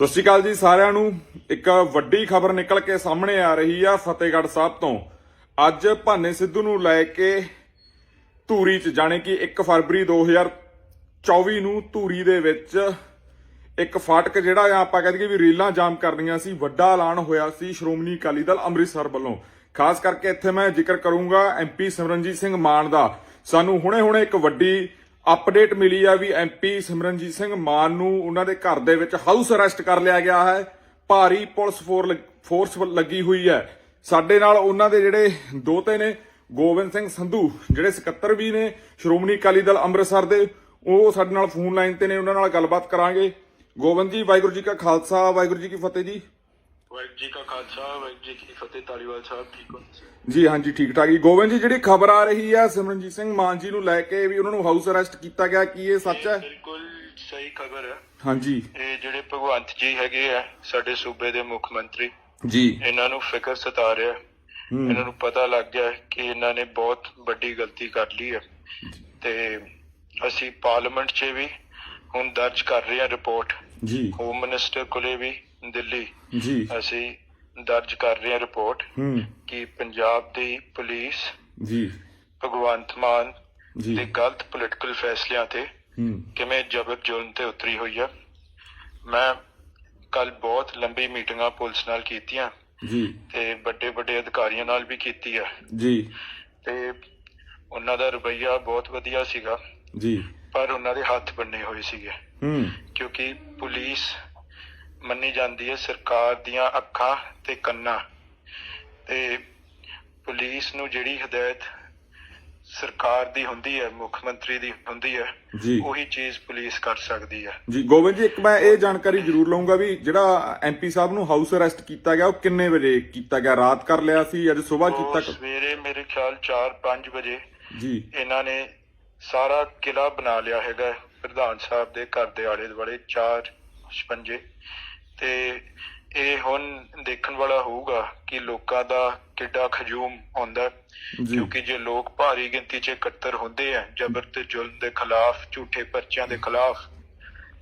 ਸਤਿ ਸ਼੍ਰੀ ਅਕਾਲ ਜੀ ਸਾਰਿਆਂ ਨੂੰ। ਇੱਕ ਵੱਡੀ ਖਬਰ ਨਿਕਲ ਕੇ ਸਾਹਮਣੇ ਆ ਰਹੀ ਆ ਫਤਿਹਗੜ੍ਹ ਸਾਹਿਬ ਤੋਂ। ਅੱਜ ਭਾਨੇ ਸਿੱਧੂ ਨੂੰ ਲੈ ਕੇ ਧੂਰੀ ਚ, ਜਾਣੇ ਕਿ 1 ਫਰਵਰੀ 2024 ਨੂੰ ਧੂਰੀ ਦੇ ਵਿੱਚ ਇੱਕ ਫਾਟਕ ਜਿਹੜਾ ਆਪਾਂ ਕਹਿ ਦਈਏ ਵੀ ਰੀਲਾਂ ਜਾਮ ਕਰਨੀਆਂ ਸੀ, ਵੱਡਾ ਐਲਾਨ ਹੋਇਆ ਸੀ ਸ਼੍ਰੋਮਣੀ ਅਕਾਲੀ ਦਲ ਅੰਮ੍ਰਿਤਸਰ ਵੱਲੋਂ। ਖਾਸ ਕਰਕੇ ਇੱਥੇ ਮੈਂ ਜ਼ਿਕਰ ਕਰੂੰਗਾ ਐਮਪੀ ਸਿਮਰਨਜੀਤ ਸਿੰਘ ਮਾਨ ਦਾ। ਸਾਨੂੰ ਹੁਣੇ-ਹੁਣੇ ਇੱਕ ਵੱਡੀ ਅਪਡੇਟ ਮਿਲੀ ਆ ਵੀ ਐਮਪੀ ਸਿਮਰਨਜੀਤ ਸਿੰਘ ਮਾਨ ਨੂੰ ਉਹਨਾਂ ਦੇ ਘਰ ਦੇ ਵਿੱਚ ਹਾਊਸ ਅਰੈਸਟ ਕਰ ਲਿਆ ਗਿਆ ਹੈ। ਭਾਰੀ ਪੁਲਿਸ ਫੋਰ- ਫੋਰਸ ਲੱਗੀ ਹੋਈ ਹੈ। ਸਾਡੇ ਨਾਲ ਉਹਨਾਂ ਦੇ ਜਿਹੜੇ ਦੋਤੇ ਨੇ, ਗੋਬਿੰਦ ਸਿੰਘ ਸੰਧੂ, ਜਿਹੜੇ ਸਕੱਤਰ ਵੀ ਨੇ ਸ਼੍ਰੋਮਣੀ ਅਕਾਲੀ ਦਲ ਅੰਮ੍ਰਿਤਸਰ ਦੇ, ਉਹ ਸਾਡੇ ਨਾਲ ਫੋਨ ਲਾਈਨ ਤੇ ਨੇ, ਉਹਨਾਂ ਨਾਲ ਗੱਲਬਾਤ ਕਰਾਂਗੇ। ਗੋਬਿੰਦ ਜੀ, ਵਾਹਿਗੁਰੂ ਜੀ ਕਾ ਖਾਲਸਾ, ਵਾਹਿਗੁਰੂ ਜੀ ਕੀ ਫਤਿਹ ਜੀ। ਵਾਹਿਗੁਰੂ ਜੀ ਕਾ ਖਾਲਸਾ ਵਾਹਿਗੁਰੂ ਜੀ ਕੀ ਫਤਿਹ ਤਾਲੀਵਾਲ ਸਾਹਿਬ ਠੀਕ ਹੋ? ਜੀ ਹਾਂਜੀ ਠੀਕ ਠਾਕ ਜੀ। ਗੋਬਿੰਦ ਜੀ ਜਿਹੜੀ ਖਬਰ ਆ ਰਹੀ ਆ ਸਿਮਰਨਜੀਤ ਸਿੰਘ ਮਾਨ ਜੀ ਨੂੰ ਲੈ ਕੇ ਵੀ ਉਹਨਾਂ ਨੂੰ ਹਾਊਸ ਅਰੈਸਟ ਕੀਤਾ ਗਿਆ ਕੀ ਇਹ ਸੱਚ ਹੈ? ਬਿਲਕੁਲ ਸਹੀ ਖਬਰ ਹੈ। ਹਾਂਜੀ ਇਹ ਜਿਹੜੇ ਭਗਵੰਤ ਜੀ ਹੈਗੇ ਆ ਸਾਡੇ ਸੂਬੇ ਦੇ ਮੁੱਖ ਮੰਤਰੀ ਜੀ। ਇਹਨਾਂ ਨੂੰ ਫਿਕਰ ਸਤਾ ਰਿਹਾ ਇਹਨਾਂ ਨੂੰ ਪਤਾ ਲੱਗ ਗਿਆ ਕਿ ਇਹਨਾਂ ਨੇ ਬਹੁਤ ਵੱਡੀ ਗਲਤੀ ਕਰ ਲਈ ਹੈ। ਤੇ ਅਸੀਂ ਪਾਰਲੀਮੈਂਟ 'ਚ ਵੀ ਹੁਣ ਦਰਜ ਕਰ ਰਹੇ ਹਾਂ ਰਿਪੋਰਟ। ਜੀ। ਹੋਮ ਮਿਨਿਸਟਰ ਕੋਲੇ ਵੀ ਦਿੱਲੀ ਜੀ। ਅਸੀਂ ਦਰਜ ਕਰ ਰਹੇ ਹਾਂ ਰਿਪੋਰਟ ਹੂੰ। ਕਿ ਪੰਜਾਬ ਦੀ ਪੁਲਿਸ ਜੀ। ਭਗਵੰਤ ਮਾਨ ਜੀ। ਦੇ ਗਲਤ ਪੋਲੀਟੀਕਲ ਫੈਸਲਿਆਂ ਤੇ ਹੂੰ। ਕਿਵੇਂ ਜ਼ਬਰ ਜ਼ੁਲਮ ਤੇ ਉਤਰੀ ਹੋਈ ਹੈ ਮੈਂ ਕੱਲ ਬਹੁਤ ਲੰਬੀ ਮੀਟਿੰਗਾਂ ਪੁਲਿਸ ਨਾਲ ਕੀਤੀਆਂ ਜੀ। ਤੇ ਵੱਡੇ ਵੱਡੇ ਅਧਿਕਾਰੀਆਂ ਨਾਲ ਵੀ ਕੀਤੀ ਹੈ ਜੀ। ਤੇ ਉਹਨਾਂ ਦਾ ਰਵੱਈਆ ਬਹੁਤ ਵਧੀਆ ਸੀਗਾ। ਜੀ। ਪਰ ਉਹਨਾਂ ਦੇ ਹੱਥ ਬੰਨੇ ਹੋਏ ਸੀਗੇ। ਹੂੰ। ਕਿਉਂਕਿ ਪੁਲਿਸ ਮੰਨੀ ਜਾਂਦੀ ਹੈ ਸਰਕਾਰ ਦੀਆਂ ਅੱਖਾਂ ਤੇ ਕੰਨਾਂ। ਤੇ ਪੁਲਿਸ ਨੂੰ ਜਿਹੜੀ ਹਦਾਇਤ ਸਰਕਾਰ ਦੀ ਹੁੰਦੀ ਹੈ ਮੁੱਖ ਮੰਤਰੀ ਦੀ ਹੁੰਦੀ ਹੈ ਉਹੀ ਚੀਜ਼ ਪੁਲਿਸ ਕਰ ਸਕਦੀ ਹੈ। ਜੀ ਗੋਬਿੰਦ ਜੀ ਇੱਕ ਮੈਂ ਇਹ ਜਾਣਕਾਰੀ ਜ਼ਰੂਰ ਲਵਾਂਗਾ ਵੀ ਜਿਹੜਾ ਐਮਪੀ ਸਾਹਿਬ ਨੂੰ ਹਾਊਸ ਅਰੈਸਟ ਕੀਤਾ ਗਿਆ ਉਹ ਕਿੰਨੇ ਵਜੇ ਕੀਤਾ ਗਿਆ? ਰਾਤ ਕਰ ਲਿਆ ਸੀ ਅੱਜ ਸਵੇਰ ਕੀਤਾ ਸਵੇਰੇ ਮੇਰੇ ਖਿਆਲ 4-5 ਵਜੇ ਜੀ। ਇਹਨਾਂ ਨੇ ਸਾਰਾ ਕਿਲਾ ਬਣਾ ਲਿਆ ਹੈਗਾ ਪ੍ਰਧਾਨ ਸਾਹਿਬ ਦੇ ਘਰ ਦੇ ਆਲੇ ਦੁਆਲੇ ਚਾਰ ਛਪੰਜੇ। ਤੇ ਇਹ ਹੁਣ ਦੇਖਣ ਵਾਲਾ ਹੋਊਗਾ ਕਿ ਲੋਕਾਂ ਦਾ ਕਿੱਡਾ ਖਜੂਮ ਆਉਂਦਾ ਹੈ। ਜੀ। ਕਿਉਂਕਿ ਜੇ ਲੋਕ ਭਾਰੀ ਗਿਣਤੀ 'ਚ ਇਕੱਤਰ ਹੁੰਦੇ ਆ ਜਬਰ ਤੇ ਜ਼ੁਲਮ ਦੇ ਖਿਲਾਫ ਝੂਠੇ ਪਰਚਿਆਂ ਦੇ ਖਿਲਾਫ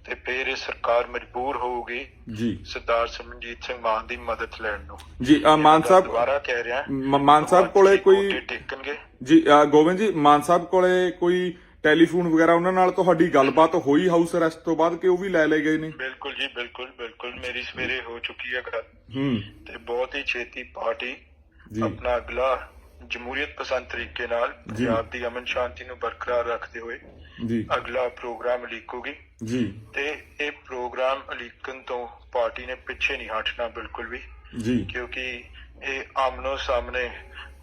ਤੇ ਫਿਰ ਇਹ ਸਰਕਾਰ ਮਜਬੂਰ ਹੋਊਗੀ ਜੀ। ਸਰਦਾਰ ਸਿਮਰਨਜੀਤ ਸਿੰਘ ਮਾਨ ਦੀ ਮਦਦ ਲੈਣ ਨੂੰ। ਜੀ ਮਾਨ ਸਾਹਿਬ ਦੁਬਾਰਾ ਕਹਿ ਰਿਹਾ ਮਾਨ ਸਾਹਿਬ ਕੋਲੇ ਕੋਈ ਟੇਕਣਗੇ ਜੀ ਅ, ਗੋਬਿੰਦ ਜੀ ਮਾਨ ਸਾਹਿਬ ਕੋਲੇ ਕੋਈ ਟੈਲੀਫੋਨ ਵਗੈਰਾ ਉਹਨਾਂ ਨਾਲ ਤੁਹਾਡੀ ਗੱਲਬਾਤ ਹੋਈ ਹਾਊਸ ਅਰੈਸਟ ਤੋਂ ਬਾਅਦ ਕਿ ਉਹ ਵੀ ਲੈ ਲਏ ਗਏ ਨੇ? ਬਿਲਕੁਲ ਜੀ ਬਿਲਕੁਲ ਬਿਲਕੁਲ। ਮੇਰੀ ਸਵੇਰੇ ਹੋ ਚੁੱਕੀ ਹੈ ਗੱਲ। ਹੂੰ। ਤੇ ਬਹੁਤ ਹੀ ਛੇਤੀ ਪਾਰਟੀ ਆਪਣਾ ਅਗਲਾ ਜਮਹੂਰੀਅਤ ਪਸੰਦ ਤਰੀਕੇ ਨਾਲ। ਪੰਜਾਬ ਦੀ ਅਮਨ ਸ਼ਾਂਤੀ ਨੂੰ ਬਰਕਰਾਰ ਰੱਖਦੇ ਹੋਏ ਜੀ। ਅਗਲਾ ਪ੍ਰੋਗਰਾਮ ਲੀਕੂਗੀ ਜੀ। ਤੇ ਇਹ ਪ੍ਰੋਗਰਾਮ ਅਲੀਕਨ ਤੋਂ ਪਾਰਟੀ ਨੇ ਪਿੱਛੇ ਨਹੀਂ ਹਟਣਾ ਬਿਲਕੁਲ ਵੀ। ਜੀ। ਕਿਉਂਕਿ ਇਹ ਆਮਨੋ ਸਾਹਮਣੇ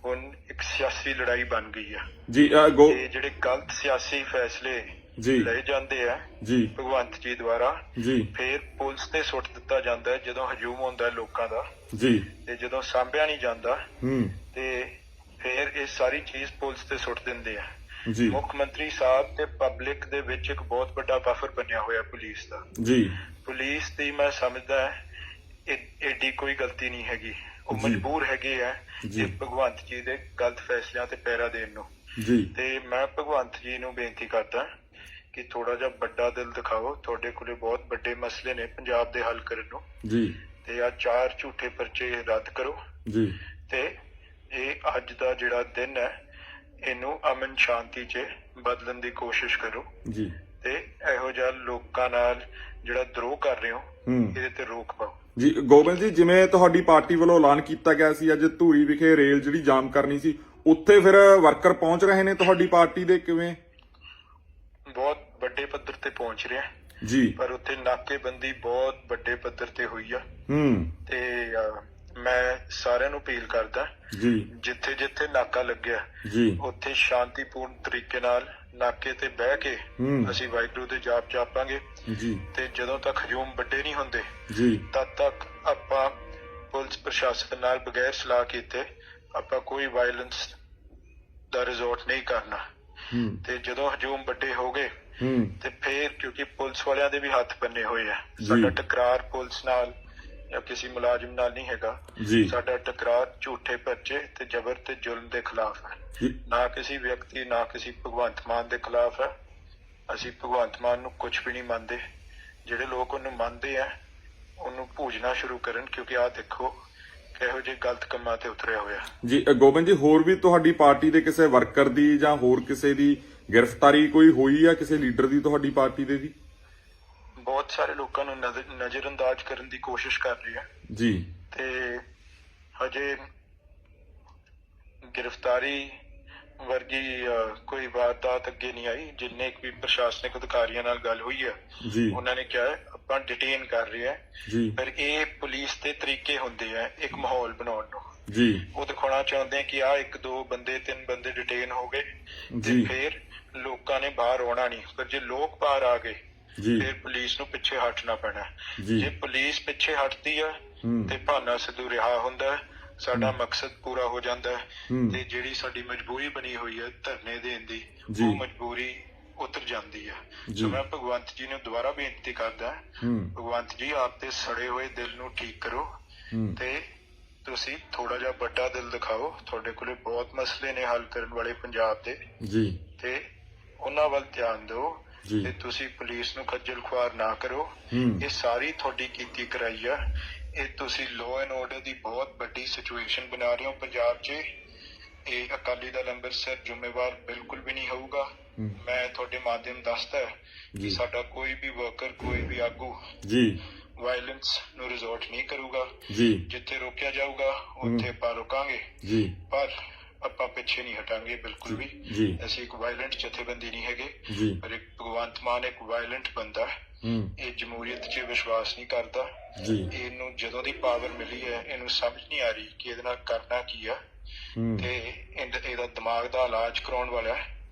ਹੁਣ ਇੱਕ ਸਿਆਸੀ ਲੜਾਈ ਬਣ ਗਈ ਹੈ ਜੀ ਗੋ ਤੇ ਜਿਹੜੇ ਗਲਤ ਸਿਆਸੀ ਫੈਸਲੇ ਜੀ। ਲਏ ਜਾਂਦੇ ਆ ਜੀ। ਭਗਵੰਤ ਜੀ ਦੁਆਰਾ ਜੀ। ਫਿਰ ਪੁਲਿਸ ਤੇ ਸੁੱਟ ਦਿੱਤਾ ਜਾਂਦਾ ਹੈ ਜਦੋਂ ਹਜੂਮ ਹੁੰਦਾ ਹੈ ਲੋਕਾਂ ਦਾ। ਜੀ। ਤੇ ਜਦੋਂ ਸਾਂਭਿਆ ਨਹੀਂ ਜਾਂਦਾ ਹੂੰ। ਤੇ ਫਿਰ ਇਹ ਸਾਰੀ ਚੀਜ਼ ਪੁਲਿਸ ਤੇ ਸੁੱਟ ਦਿੰਦੇ ਆ। ਜੀ। ਮੁੱਖ ਮੰਤਰੀ ਸਾਹਿਬ ਤੇ ਪਬਲਿਕ ਦੇ ਵਿੱਚ ਇੱਕ ਬਹੁਤ ਵੱਡਾ ਬਫਰ ਬਣਿਆ ਹੋਇਆ ਪੁਲਿਸ ਦਾ। ਜੀ। ਪੁਲਿਸ ਦੀ ਮੈਂ ਸਮਝਦਾ ਇਹ ਏਡੀ ਕੋਈ ਗਲਤੀ ਨਹੀਂ ਹੈਗੀ। ਉਹ। ਮਜਬੂਰ ਹੈਗੇ ਆ ਜੀ। ਇਹ ਭਗਵੰਤ ਜੀ ਦੇ ਗਲਤ ਫੈਸਲਿਆਂ ਤੇ ਪਹਿਰਾ ਦੇਣ ਨੂੰ। ਜੀ। ਤੇ ਮੈਂ ਭਗਵੰਤ ਜੀ ਨੂੰ ਬੇਨਤੀ ਕਰਦਾ ਕਿ ਥੋੜਾ ਜਿਹਾ ਵੱਡਾ ਦਿਲ ਦਿਖਾਓ। ਤੁਹਾਡੇ ਕੋਲੇ ਬਹੁਤ ਵੱਡੇ ਮਸਲੇ ਨੇ ਪੰਜਾਬ ਦੇ ਹੱਲ ਕਰਨ ਨੂੰ। ਜੀ। ਤੇ ਆ ਚਾਰ ਝੂਠੇ ਪਰਚੇ ਰੱਦ ਕਰੋ। ਜੀ। ਤੇ ਇਹ ਅੱਜ ਦਾ ਜਿਹੜਾ ਦਿਨ ਹੈ ਇਹਨੂੰ ਅਮਨ ਸ਼ਾਂਤੀ 'ਚ ਬਦਲਣ ਦੀ ਕੋਸ਼ਿਸ਼ ਕਰੋ। ਜੀ। ਤੇ ਇਹੋ ਜਿਹਾ ਲੋਕਾਂ ਨਾਲ ਜਿਹੜਾ ਦਰੋਹ ਕਰ ਰਹੇ ਹੂੰ ਇਹਦੇ ਤੇ ਰੋਕ ਪਾਓ। ਜੀ ਗੋਬਿੰਦ ਜੀ ਜਿਵੇਂ ਤੁਹਾਡੀ ਪਾਰਟੀ ਵੱਲੋਂ ਐਲਾਨ ਕੀਤਾ ਗਿਆ ਸੀ ਅੱਜ ਧੂਰੀ ਵਿਖੇ ਰੇਲ ਜਿਹੜੀ ਜਾਮ ਕਰਨੀ ਸੀ ਉੱਥੇ ਫਿਰ ਵਰਕਰ ਪਹੁੰਚ ਰਹੇ ਨੇ ਤੁਹਾਡੀ ਪਾਰਟੀ ਦੇ ਕਿਵੇਂ? ਬਹੁਤ ਵੱਡੇ ਪੱਧਰ ਤੇ ਪਹੁੰਚ ਰਿਹਾ। ਜੀ। ਪਰ ਉੱਥੇ ਨਾਕੇਬੰਦੀ ਬਹੁਤ ਵੱਡੇ ਪੱਧਰ ਤੇ ਹੋਈ ਆ। ਹੂੰ। ਤੇ ਮੈਂ ਸਾਰਿਆਂ ਨੂੰ ਅਪੀਲ ਕਰਦਾ ਜੀ। ਜਿੱਥੇ ਜਿੱਥੇ ਨਾਕਾ ਲੱਗਿਆ ਜੀ। ਉੱਥੇ ਸ਼ਾਂਤੀਪੂਰਨ ਤਰੀਕੇ ਨਾਲ ਨਾਕੇ ਤੇ ਬਹਿ ਕੇ ਹੂੰ। ਅਸੀਂ ਵਾਹਿਗੁਰੂ ਦੇ ਜਾਪ ਜਾਪਾਂਗੇ। ਜੀ। ਤੇ ਜਦੋਂ ਤੱਕ ਹਜੂਮ ਵੱਡੇ ਨਹੀਂ ਹੁੰਦੇ ਜੀ। ਤਦ ਤੱਕ ਆਪਾਂ ਪੁਲਿਸ ਪ੍ਰਸ਼ਾਸਨ ਨਾਲ ਬਗੈਰ ਸਲਾਹ ਕੀਤੇ ਆਪਾਂ ਕੋਈ ਵਾਇਲੈਂਸ ਦਾ ਰਿਜ਼ੋਰਟ ਨਹੀਂ ਕਰਨਾ। ਹੂੰ। ਤੇ ਜਦੋਂ ਹਜੂਮ ਵੱਡੇ ਹੋ ਗਏ ਹੂੰ। ਤੇ ਫੇਰ ਕਿਉਂਕਿ ਪੁਲਿਸ ਵਾਲਿਆਂ ਦੇ ਵੀ ਹੱਥ ਬੰਨੇ ਹੋਏ ਆ। ਜੀ। ਸਾਡਾ ਟਕਰਾਰ ਪੁਲਿਸ ਨਾਲ ਜਾਂ ਕਿਸੇ ਮੁਲਾਜ਼ਮ ਨਾਲ ਨਹੀਂ ਹੈਗਾ। ਜੀ। ਸਾਡਾ ਟਕਰਾਰ ਝੂਠੇ ਪਰਚੇ ਤੇ ਜ਼ਬਰ ਤੇ ਜ਼ੁਲਮ ਦੇ ਖਿਲਾਫ ਹੈ। ਨਾ ਕਿਸੇ ਵਿਅਕਤੀ ਨਾ ਕਿਸੇ ਭਗਵੰਤ ਮਾਨ ਦੇ ਖਿਲਾਫ ਹੈ। ਅਸੀਂ ਭਗਵੰਤ ਮਾਨ ਨੂੰ ਕੁਝ ਵੀ ਨਹੀਂ ਮੰਨਦੇ। ਜਿਹੜੇ ਲੋਕ ਉਹਨੂੰ ਮੰਨਦੇ ਆ ਉਹਨੂੰ ਪੂਜਣਾ ਸ਼ੁਰੂ ਕਰਨ ਕਿਉਂਕਿ ਆਹ ਦੇਖੋ ਕਿਹੋ ਜਿਹੇ ਗਲਤ ਕੰਮਾਂ ਤੇ ਉਤਰਿਆ ਹੋਇਆ। ਜੀ ਗੋਬਿੰਦ ਜੀ ਹੋਰ ਵੀ ਤੁਹਾਡੀ ਪਾਰਟੀ ਦੇ ਕਿਸੇ ਵਰਕਰ ਦੀ ਜਾਂ ਹੋਰ ਕਿਸੇ ਦੀ ਗ੍ਰਿਫਤਾਰੀ ਕੋਈ ਹੋਈ ਆ ਕਿਸੇ ਲੀਡਰ ਦੀ ਤੁਹਾਡੀ ਪਾਰਟੀ ਦੇ ਦੀ? ਬਹੁਤ ਸਾਰੇ ਲੋਕਾਂ ਨੂੰ ਨਜ਼ਰ ਨਜ਼ਰਅੰਦਾਜ਼ ਕਰਨ ਦੀ ਕੋਸ਼ਿਸ਼ ਕਰ ਰਹੀ ਹੈ। ਜੀ। ਤੇ ਹਜੇ ਗ੍ਰਿਫਤਾਰੀ ਵਰਗੀ ਕੋਈ ਵਾਰਦਾਤ ਅੱਗੇ ਨਹੀਂ ਆਈ ਜਿੰਨੇ ਵੀ ਪ੍ਰਸ਼ਾਸਨਿਕ ਅਧਿਕਾਰੀਆਂ ਨਾਲ ਗੱਲ ਹੋਈ ਹੈ ਜੀ। ਉਹਨਾਂ ਨੇ ਕਿਹਾ ਆਪਾਂ ਡਿਟੇਨ ਕਰ ਰਹੇ ਹਾਂ। ਜੀ। ਪਰ ਇਹ ਪੁਲਿਸ ਦੇ ਤਰੀਕੇ ਹੁੰਦੇ ਆ ਇੱਕ ਮਾਹੌਲ ਬਣਾਉਣ ਨੂੰ। ਜੀ। ਉਹ ਦਿਖਾਉਣਾ ਚਾਹੁੰਦੇ ਆ ਕਿ ਆ ਇੱਕ ਦੋ ਬੰਦੇ ਤਿੰਨ ਬੰਦੇ ਡਿਟੇਨ ਹੋ ਗਏ। ਜੀ। ਫਿਰ ਲੋਕਾਂ ਨੇ ਬਾਹਰ ਆਉਣਾ ਨਹੀਂ। ਪਰ ਜੇ ਲੋਕ ਬਾਹਰ ਆ ਗਏ ਫਿਰ ਪੁਲਿਸ ਨੂੰ ਪਿੱਛੇ ਹਟਣਾ ਪੈਣਾ ਜੀ। ਜੇ ਪੁਲਿਸ ਪਿੱਛੇ ਹਟਦੀ ਆ। ਤੇ ਭਾਨਾ ਸਿੱਧੂ ਰਿਹਾ ਹੁੰਦਾ ਸਾਡਾ ਮਕਸਦ ਪੂਰਾ ਹੋ ਜਾਂਦਾ। ਤੇ ਜਿਹੜੀ ਸਾਡੀ ਮਜਬੂਰੀ ਬਣੀ ਹੋਈ ਹੈ ਧਰਨੇ ਦੇਣ ਦੀ। ਉਹ ਮਜਬੂਰੀ ਉਤਰ ਜਾਂਦੀ ਹੈ। ਸੋ ਮੈਂ ਭਗਵੰਤ ਜੀ ਨੂੰ ਦੁਬਾਰਾ ਬੇਨਤੀ ਕਰਦਾ ਭਗਵੰਤ ਜੀ ਆਪ ਦੇ ਸੜੇ ਹੋਏ ਦਿਲ ਨੂੰ ਠੀਕ ਕਰੋ ਤੇ ਤੁਸੀਂ ਥੋੜਾ ਜਿਹਾ ਵੱਡਾ ਦਿਲ ਦਿਖਾਓ ਤੁਹਾਡੇ ਕੋਲੇ ਬਹੁਤ ਮਸਲੇ ਨੇ ਹੱਲ ਕਰਨ ਵਾਲੇ ਪੰਜਾਬ ਦੇ ਜੀ ਤੇ ਉਹਨਾਂ ਵੱਲ ਧਿਆਨ ਦਿਓ। ਤੇ ਤੁਸੀਂ ਪੁਲਿਸ ਨੂੰ ਖੱਜਲ ਖੁਆਰ ਨਾ ਕਰੋ। ਇਹ ਸਾਰੀ ਤੁਹਾਡੀ ਕੀਤੀ ਕਰਾਈ ਆ। ਇਹ ਤੁਸੀਂ ਲਾਅ ਐਂਡ ਆਰਡਰ ਦੀ ਬਹੁਤ ਵੱਡੀ ਸਿਚੁਏਸ਼ਨ ਬਣਾ ਰਹੇ ਹੋ ਪੰਜਾਬ 'ਚ। ਇਹ ਅਕਾਲੀ ਦਲ ਅੰਮ੍ਰਿਤਸਰ ਜ਼ਿੰਮੇਵਾਰ ਬਿਲਕੁਲ ਵੀ ਨਹੀਂ ਹੋਊਗਾ। ਮੈਂ ਤੁਹਾਡੇ ਮਾਧਿਅਮ ਦੱਸਦਾ। ਕਿ ਸਾਡਾ ਕੋਈ ਵੀ ਵਰਕਰ ਕੋਈ ਵੀ ਆਗੂ ਜੀ। ਵਾਇਲੈਂਸ ਨੂੰ ਰਿਜ਼ੋਰਟ ਨਹੀਂ ਕਰੂਗਾ। ਜੀ। ਜਿੱਥੇ ਰੋਕਿਆ ਜਾਊਗਾ ਉੱਥੇ ਆਪਾਂ ਰੋਕਾਂਗੇ। ਜੀ। ਪਰ ਆਪਾਂ ਪਿੱਛੇ ਨਹੀਂ ਹਟਾਂਗੇ ਬਿਲਕੁਲ ਵੀ। ਜੀ। ਅਸੀਂ ਇੱਕ ਵਾਇਲੈਂਟ ਜਥੇਬੰਦੀ ਨਹੀਂ ਹੈਗੇ ਜੀ। ਪਰ ਇੱਕ ਭਗਵੰਤ ਮਾਨ ਇੱਕ ਵਾਇਲੈਂਟ ਬੰਦਾ ਹੈ। ਹੂੰ। ਇਹ ਜਮਹੂਰੀਅਤ 'ਚ ਵਿਸ਼ਵਾਸ ਨਹੀਂ ਕਰਦਾ। ਜੀ। ਇਹਨੂੰ ਜਦੋਂ ਦੀ ਪਾਵਰ ਮਿਲੀ ਹੈ ਇਹਨੂੰ ਸਮਝ ਨਹੀਂ ਆ ਰਹੀ ਕਿ ਇਹਦੇ ਨਾਲ ਕਰਨਾ ਕੀ ਆ। ਹੂੰ। ਤੇ ਇਹਦਾ ਇਹਦਾ ਦਿਮਾਗ ਦਾ ਇਲਾਜ ਕਰਾਉਣ ਵਾਲਾ ਹੈ।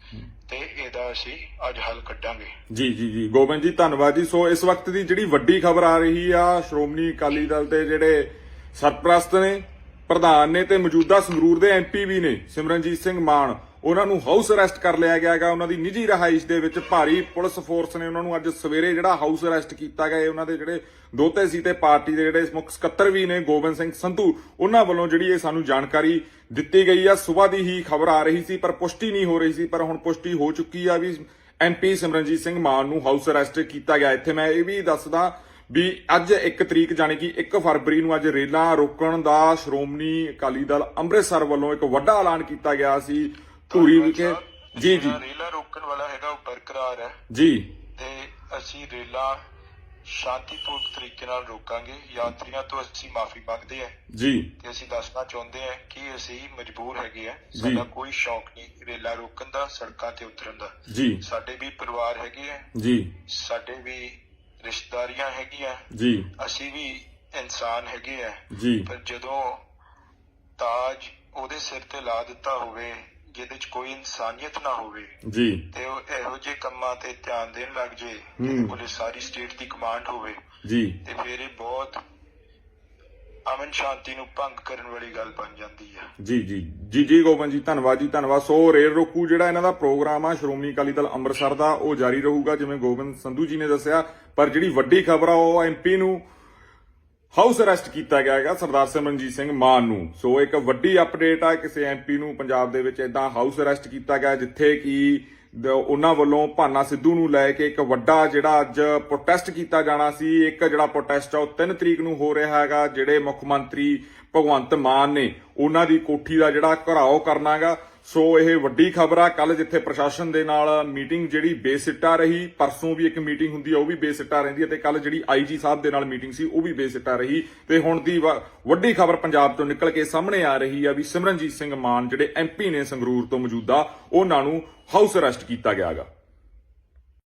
ਤੇ ਇਹਦਾ ਅਸੀਂ ਅੱਜ ਹੱਲ ਕੱਢਾਂਗੇ। ਜੀ ਜੀ ਜੀ। ਗੋਬਿੰਦ ਜੀ ਧੰਨਵਾਦ ਜੀ। ਸੋ ਇਸ ਵਕਤ ਦੀ ਜਿਹੜੀ ਵੱਡੀ ਖਬਰ ਆ ਰਹੀ ਆ ਸ਼੍ਰੋਮਣੀ ਅਕਾਲੀ ਦਲ ਦੇ ਜਿਹੜੇ ਸਰਪ੍ਰਸਤ ਨੇ ਪ੍ਰਧਾਨ ਨੇ ਤੇ ਮੌਜੂਦਾ ਸੰਗਰੂਰ ਦੇ ਐਮਪੀ ਵੀ ਨੇ, ਸਿਮਰਨਜੀਤ ਸਿੰਘ ਮਾਨ, ਉਹਨਾਂ ਨੂੰ ਹਾਊਸ ਅਰੈਸਟ ਕਰ ਲਿਆ ਗਿਆ ਹੈਗਾ। ਉਹਨਾਂ ਦੀ ਨਿੱਜੀ ਰਹਾਇਸ਼ ਦੇ ਵਿੱਚ ਭਾਰੀ ਪੁਲਿਸ ਫੋਰਸ ਨੇ ਉਹਨਾਂ ਨੂੰ ਅੱਜ ਸਵੇਰੇ ਜਿਹੜਾ ਹਾਊਸ ਅਰੈਸਟ ਕੀਤਾ ਗਿਆ ਉਹਨਾਂ ਦੇ ਜਿਹੜੇ ਦੋਤੇ ਸੀ ਤੇ ਪਾਰਟੀ ਦੇ ਜਿਹੜੇ ਮੁੱਖ ਸਕੱਤਰ ਵੀ ਨੇ, ਗੋਬਿੰਦ ਸਿੰਘ ਸੰਧੂ, ਉਹਨਾਂ ਵੱਲੋਂ ਜਿਹੜੀ ਇਹ ਸਾਨੂੰ ਜਾਣਕਾਰੀ ਦਿੱਤੀ ਗਈ ਆ। ਸਵੇਰ ਦੀ ਹੀ ਖਬਰ ਆ ਰਹੀ ਸੀ, ਪਰ ਪੁਸ਼ਟੀ ਨਹੀਂ ਹੋ ਰਹੀ ਸੀ, ਪਰ ਹੁਣ ਪੁਸ਼ਟੀ ਹੋ ਚੁੱਕੀ ਆ ਵੀ ਐਮਪੀ ਸਿਮਰਨਜੀਤ ਸਿੰਘ ਮਾਨ ਨੂੰ ਹਾਊਸ ਅਰੈਸਟ ਕੀਤਾ ਗਿਆ। ਇੱਥੇ ਮੈਂ ਇਹ ਵੀ ਦੱਸਦਾ ਵੀ ਅੱਜ 1 ਤਰੀਕ ਜਾਣੀ ਕਿ 1 ਫਰਵਰੀ ਨੂੰ ਅੱਜ ਰੇਲਾਂ ਰੋਕਣ ਦਾ ਸ਼੍ਰੋਮਣੀ ਅਕਾਲੀ ਦਲ ਅੰਮ੍ਰਿਤਸਰ ਵੱਲੋਂ ਇੱਕ ਵੱਡਾ ਐਲਾਨ ਕੀਤਾ ਗਿਆ ਸੀ ਧੂਰੀ ਵਿਖੇ। ਜੀ ਜੀ। ਰੇਲਾ ਰੋਕਣ ਵਾਲਾ ਹੈਗਾ ਉਹ ਬਰਕਰਾਰ ਹੈ। ਜੀ। ਤੇ ਅਸੀਂ ਰੇਲਾ ਸ਼ਾਂਤੀਪੂਰਵਕ ਤਰੀਕੇ ਨਾਲ ਰੋਕਾਂਗੇ। ਯਾਤਰੀਆਂ ਤੋਂ ਅਸੀਂ ਮਾਫੀ ਮੰਗਦੇ ਹਾਂ। ਜੀ। ਤੇ ਅਸੀਂ ਦੱਸਣਾ ਚਾਹੁੰਦੇ ਹਾਂ ਕਿ ਅਸੀਂ ਮਜਬੂਰ ਹੈਗੇ ਆ। ਸਾਡਾ ਕੋਈ ਸ਼ੌਕ ਨਹੀਂ ਰੇਲਾ ਰੋਕਣ ਦਾ ਸੜਕਾਂ ਤੇ ਉਤਰਨ ਦਾ। ਜੀ। ਸਾਡੇ ਵੀ ਪਰਿਵਾਰ ਹੈਗੇ ਆ। ਜੀ। ਸਾਡੇ ਵੀ ਰਿਸ਼ਤੇਦਾਰੀਆਂ ਹੈਗੀਆਂ ਜੀ। ਅਸੀਂ ਵੀ ਇਨਸਾਨ ਹੈਗੇ ਆ। ਜੀ। ਪਰ ਜਦੋਂ ਤਾਜ ਉਹਦੇ ਸਿਰ ਤੇ ਲਾ ਦਿੱਤਾ ਹੋਵੇ ਜਿਹਦੇ 'ਚ ਕੋਈ ਇਨਸਾਨੀਅਤ ਨਾ ਹੋਵੇ ਜੀ। ਤੇ ਉਹ ਇਹੋ ਜਿਹੇ ਕੰਮਾਂ ਤੇ ਧਿਆਨ ਦੇਣ ਲੱਗ ਜੇ ਕੋਲੇ ਸਾਰੀ ਸਟੇਟ ਦੀ ਕਮਾਂਡ ਹੋਵੇ ਜੀ। ਤੇ ਫਿਰ ਇਹ ਬਹੁਤ ਅਮਨ ਸ਼ਾਂਤੀ ਨੂੰ ਭੰਗ ਕਰਨ ਵਾਲੀ ਗੱਲ ਬਣ ਜਾਂਦੀ ਆ। ਜੀ ਜੀ। ਜੀ ਜੀ, ਗੋਬਿੰਦ ਜੀ, ਧੰਨਵਾਦ ਜੀ, ਧੰਨਵਾਦ। ਸੋ, ਰੇਲ ਰੋਕੂ ਜਿਹੜਾ ਇਹਨਾਂ ਦਾ ਪ੍ਰੋਗਰਾਮ ਆ, ਸ਼੍ਰੋਮਣੀ ਅਕਾਲੀ ਦਲ ਅੰਮ੍ਰਿਤਸਰ ਦਾ, ਉਹ ਜਾਰੀ ਰਹੂਗਾ, ਜਿਵੇਂ ਗੋਬਿੰਦ ਸੰਧੂ ਜੀ ਨੇ ਦੱਸਿਆ। ਪਰ ਜਿਹੜੀ ਵੱਡੀ ਖਬਰ ਆ, ਉਹ ਐਮਪੀ ਨੂੰ ਹਾਊਸ ਅਰੈਸਟ ਕੀਤਾ ਗਿਆ ਹੈਗਾ, ਸਰਦਾਰ ਸਿਮਰਨਜੀਤ ਸਿੰਘ ਮਾਨ ਨੂੰ। ਸੋ, ਇੱਕ ਵੱਡੀ ਅਪਡੇਟ ਆ, ਕਿਸੇ ਐਮਪੀ ਨੂੰ ਪੰਜਾਬ ਦੇ ਵਿੱਚ ਇਦਾਂ ਹਾਊਸ ਅਰੈਸਟ ਕੀਤਾ ਗਿਆ, ਜਿੱਥੇ ਕਿ ਉਹਨਾਂ ਵੱਲੋਂ ਭਾਨਾ ਸਿੱਧੂ ਨੂੰ ਲੈ ਕੇ ਇੱਕ ਵੱਡਾ ਜਿਹੜਾ ਅੱਜ ਪ੍ਰੋਟੈਸਟ ਕੀਤਾ ਜਾਣਾ ਸੀ। ਇੱਕ ਜਿਹੜਾ ਪ੍ਰੋਟੈਸਟ ਆ, ਉਹ 3 ਤਰੀਕ ਨੂੰ ਹੋ ਰਿਹਾ ਹੈਗਾ, ਜਿਹੜੇ ਮੁੱਖ ਮੰਤਰੀ ਭਗਵੰਤ ਮਾਨ ਨੇ, ਉਹਨਾਂ ਦੀ ਕੋਠੀ ਦਾ ਜਿਹੜਾ ਘਰਾਓ ਕਰਨਾਗਾ। ਸੋ ਇਹ ਵੱਡੀ ਖਬਰ ਆ ਕੱਲ ਜਿੱਥੇ ਪ੍ਰਸ਼ਾਸਨ ਦੇ ਨਾਲ ਮੀਟਿੰਗ ਜਿਹੜੀ ਬੇਸਿੱਟਾ ਰਹੀ, ਪਰਸੋਂ ਵੀ ਇੱਕ ਮੀਟਿੰਗ ਹੁੰਦੀ ਆ, ਉਹ ਵੀ ਬੇਸਿੱਟਾ ਰਹਿੰਦੀ ਹੈ ਤੇ ਕੱਲ ਜਿਹੜੀ ਆਈਜੀ ਸਾਹਿਬ ਦੇ ਨਾਲ ਮੀਟਿੰਗ ਸੀ, ਉਹ ਵੀ ਬੇਸਿੱਟਾ ਰਹੀ। ਤੇ ਹੁਣ ਦੀ ਵੱਡੀ ਖਬਰ ਪੰਜਾਬ ਤੋਂ ਨਿਕਲ ਕੇ ਸਾਹਮਣੇ ਆ ਰਹੀ ਆ ਵੀ ਸਿਮਰਨਜੀਤ ਸਿੰਘ ਮਾਨ, ਜਿਹੜੇ ਐਮਪੀ ਨੇ ਸੰਗਰੂਰ ਤੋਂ ਮੌਜੂਦਾ, ਉਹਨਾਂ ਨੂੰ ਹਾਊਸ ਅਰੈਸਟ ਕੀਤਾ ਗਿਆਗਾ।